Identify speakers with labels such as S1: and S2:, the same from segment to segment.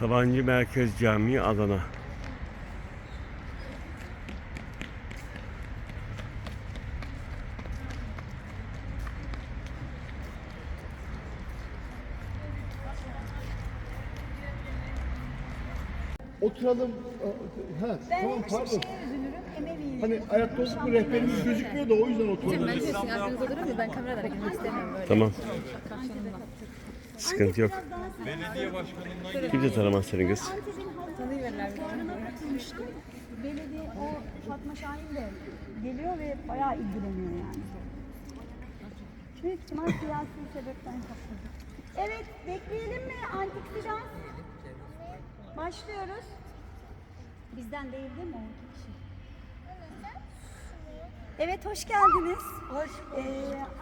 S1: Sabancı Merkez Camii Adana.
S2: Oturalım. Ha,
S3: Ben
S2: tamam
S3: hep
S2: pardon.
S3: şeye üzülürüm.
S2: Hani ayakta olduk mu rehberimiz gözükmüyor da o yüzden oturalım.
S4: Ben sizin aklınızda durur mu? Ben kameralara girmek istemiyorum böyle.
S1: Tamam.
S4: Karşılığında.
S1: Sıkıntı yok.
S3: Belediye
S1: Kimse tanımaz seni kız.
S3: Belediye o Fatma Şahin de geliyor ve bayağı ilgileniyor yani. Büyük ihtimal siyasi sebepten katıldı. Evet, bekleyelim mi antik Fidan? Başlıyoruz. Bizden değil değil mi o kişi? Evet, hoş geldiniz. Hoş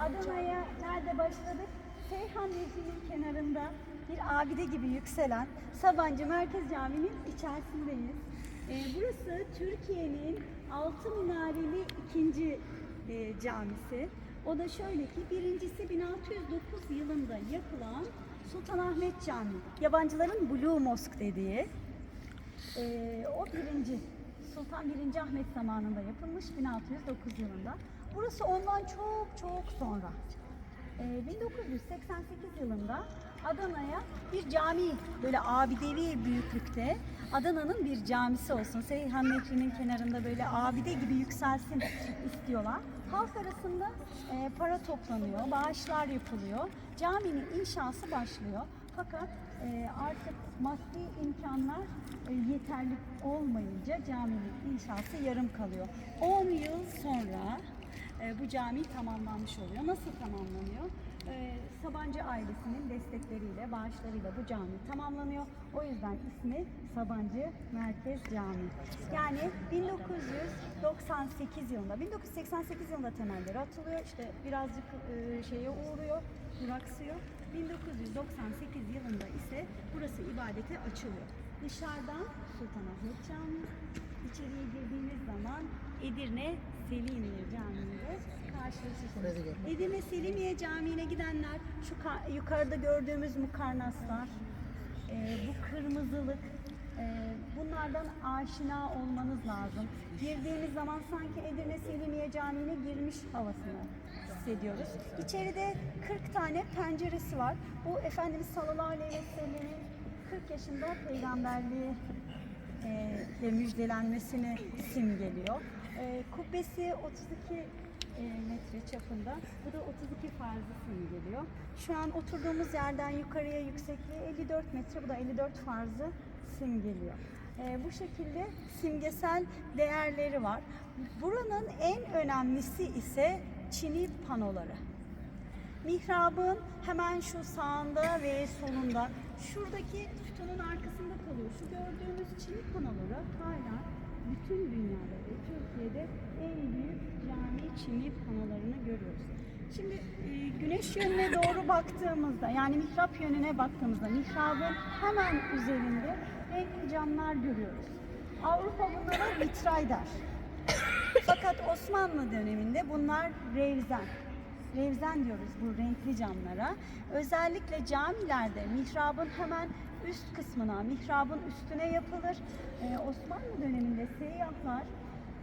S3: Adana'ya nerede başladık? Seyhan Nehri'nin kenarında bir abide gibi yükselen Sabancı Merkez Camii'nin içerisindeyiz. Ee, burası Türkiye'nin altı minareli ikinci e, camisi. O da şöyle ki birincisi 1609 yılında yapılan Sultanahmet Camii. Yabancıların Blue Mosque dediği. Ee, o birinci, Sultan 1. Ahmet zamanında yapılmış 1609 yılında. Burası ondan çok çok sonra. Ee, 1988 yılında Adana'ya bir cami, böyle abidevi büyüklükte Adana'nın bir camisi olsun. Seyhan Nehri'nin kenarında böyle abide gibi yükselsin istiyorlar. Halk arasında e, para toplanıyor, bağışlar yapılıyor. Caminin inşası başlıyor. Fakat e, artık maddi imkanlar e, yeterli olmayınca caminin inşası yarım kalıyor. 10 yıl sonra bu cami tamamlanmış oluyor. Nasıl tamamlanıyor? E, Sabancı ailesinin destekleriyle, bağışlarıyla bu cami tamamlanıyor. O yüzden ismi Sabancı Merkez Camii. Yani 1998 yılında, 1988 yılında temelleri atılıyor. İşte birazcık e, şeye uğruyor, duraksıyor. 1998 yılında ise burası ibadete açılıyor. Dışarıdan Sultanahmet Camii, içeriye girdiğiniz zaman Edirne Selimiye Camii'nde karşılaşırsınız. Edirne Selimiye Camii'ne gidenler şu ka- yukarıda gördüğümüz mukarnaslar, e, bu kırmızılık, e, bunlardan aşina olmanız lazım. Girdiğimiz zaman sanki Edirne Selimiye Camii'ne girmiş havasını hissediyoruz. İçeride 40 tane penceresi var. Bu Efendimiz sallallahu aleyhi ve sellemin 40 yaşında peygamberliği e, ve müjdelenmesini simgeliyor. E, kubbesi 32 e, metre çapında. Bu da 32 farzı simgeliyor. Şu an oturduğumuz yerden yukarıya yüksekliği 54 metre. Bu da 54 farzı simgeliyor. E, bu şekilde simgesel değerleri var. Buranın en önemlisi ise çini panoları. Mihrabın hemen şu sağında ve solunda şuradaki sütunun arkasında kalıyor. Şu gördüğümüz çini panoları hala bütün dünyada ve Türkiye'de en büyük cami çini panolarını görüyoruz. Şimdi e, güneş yönüne doğru baktığımızda yani mihrap yönüne baktığımızda mihrabın hemen üzerinde renkli camlar görüyoruz. Avrupa bunlara vitray der. Fakat Osmanlı döneminde bunlar revzen. Revzen diyoruz bu renkli camlara. Özellikle camilerde mihrabın hemen üst kısmına, mihrabın üstüne yapılır. Ee, Osmanlı döneminde seyyahlar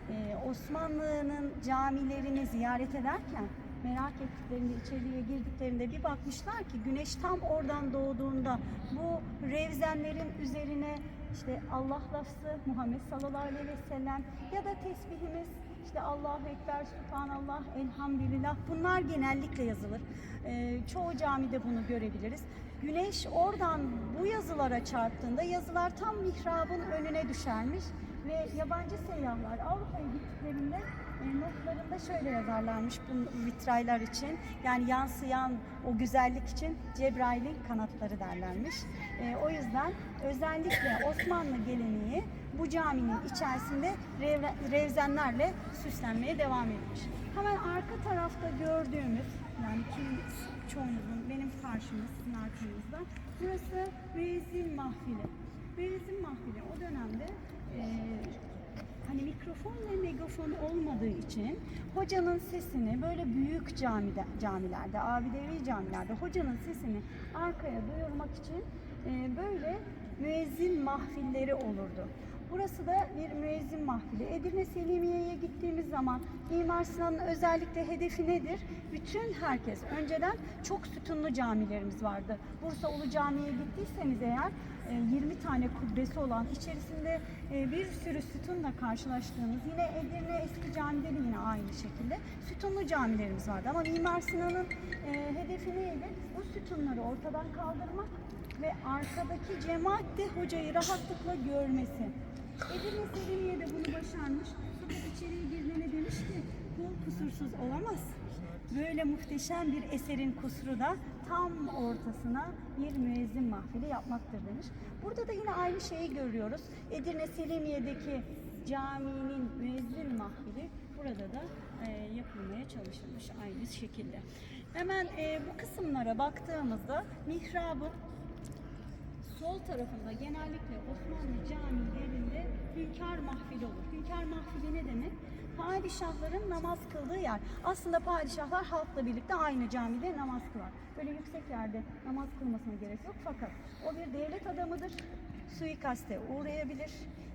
S3: e, Osmanlı'nın camilerini ziyaret ederken merak ettiklerinde, içeriye girdiklerinde bir bakmışlar ki güneş tam oradan doğduğunda bu revzenlerin üzerine işte Allah lafzı Muhammed sallallahu aleyhi ve sellem ya da tesbihimiz işte Allahu Ekber, Subhanallah, Elhamdülillah bunlar genellikle yazılır. Ee, çoğu camide bunu görebiliriz. Güneş oradan bu yazılara çarptığında yazılar tam mihrabın önüne düşermiş ve yabancı seyyahlar Avrupa'ya gittiklerinde e, notlarında şöyle yazarlarmış bu vitraylar için. Yani yansıyan o güzellik için Cebrail'in kanatları derlermiş. E, o yüzden özellikle Osmanlı geleneği bu caminin içerisinde rev- revzenlerle süslenmeye devam etmiş. Hemen arka tarafta gördüğümüz yani kim çoğunuzun benim karşımda sizin arkanızda burası Vezin Mahfili. Vezin Mahfili o dönemde e, hani mikrofon ve megafon olmadığı için hocanın sesini böyle büyük camide, camilerde, abidevi camilerde hocanın sesini arkaya duyurmak için e, böyle müezzin mahfilleri olurdu. Burası da bir müezzin mahfili. Edirne Selimiye'ye gittiğimiz zaman Mimar Sinan'ın özellikle hedefi nedir? Bütün herkes, önceden çok sütunlu camilerimiz vardı. Bursa Ulu Camii'ye gittiyseniz eğer e, 20 tane kubbesi olan, içerisinde e, bir sürü sütunla karşılaştığınız, yine Edirne Eski Cami'de de yine aynı şekilde sütunlu camilerimiz vardı. Ama Mimar Sinan'ın e, hedefi neydi? Bu sütunları ortadan kaldırmak ve arkadaki cemaat de hocayı rahatlıkla görmesi. Edirne Selimiye de bunu başarmış. Fakat içeriye girdiğinde demiş ki bu kusursuz olamaz. Böyle muhteşem bir eserin kusuru da tam ortasına bir müezzin mahfili yapmaktır demiş. Burada da yine aynı şeyi görüyoruz. Edirne Selimiye'deki caminin müezzin mahfili burada da e, yapılmaya çalışılmış aynı şekilde. Hemen e, bu kısımlara baktığımızda mihrabın sol tarafında genellikle Osmanlı camilerinde hünkâr mahfili olur. Hünkâr mahfili ne demek? Padişahların namaz kıldığı yer. Aslında padişahlar halkla birlikte aynı camide namaz kılar. Böyle yüksek yerde namaz kılmasına gerek yok fakat o bir devlet adamıdır. Suikaste uğrayabilir.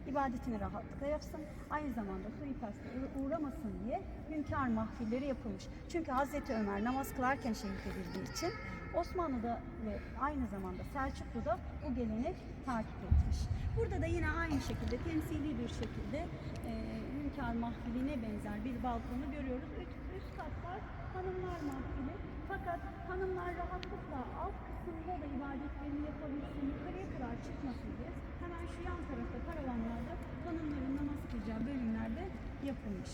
S3: ibadetini rahatlıkla yapsın. Aynı zamanda suikaste uğramasın diye hünkâr mahfilleri yapılmış. Çünkü Hazreti Ömer namaz kılarken şehit edildiği için Osmanlı'da ve aynı zamanda Selçuklu'da bu gelenek takip etmiş. Burada da yine aynı şekilde temsili bir şekilde e, hünkâr mahfiline benzer bir balkonu görüyoruz. Üst, üst katlar hanımlar mahfili. Fakat hanımlar rahatlıkla alt kısımda da ibadetlerini yapabilsin, yukarıya kadar çıkmasın diye hemen şu yan tarafta karavanlarda hanımların namaz kılacağı bölümlerde yapılmış.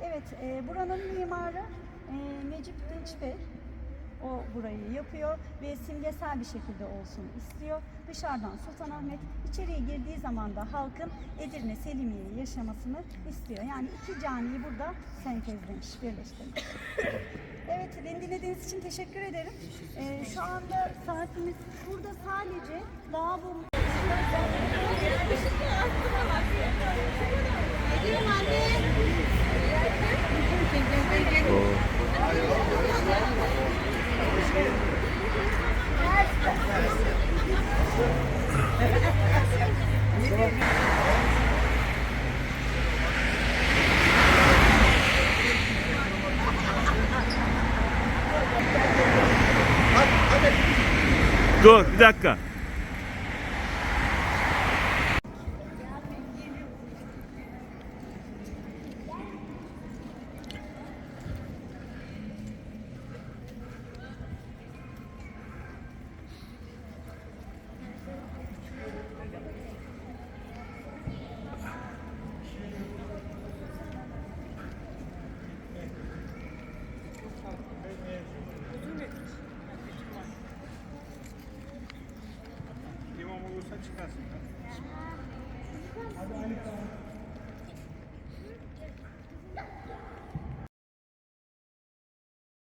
S3: Evet, e, buranın mimarı e, Necip Dinç Bey. O burayı yapıyor ve simgesel bir şekilde olsun istiyor. Dışarıdan Sultanahmet, içeriye girdiği zaman da halkın Edirne Selimiye'yi yaşamasını istiyor. Yani iki camiyi burada sentezlemiş, birleştirmiş. Evet, beni dinlediğiniz için teşekkür ederim. E, şu anda saatimiz burada sadece lavabo
S1: Dur bir dakika.
S5: Çıkarsın.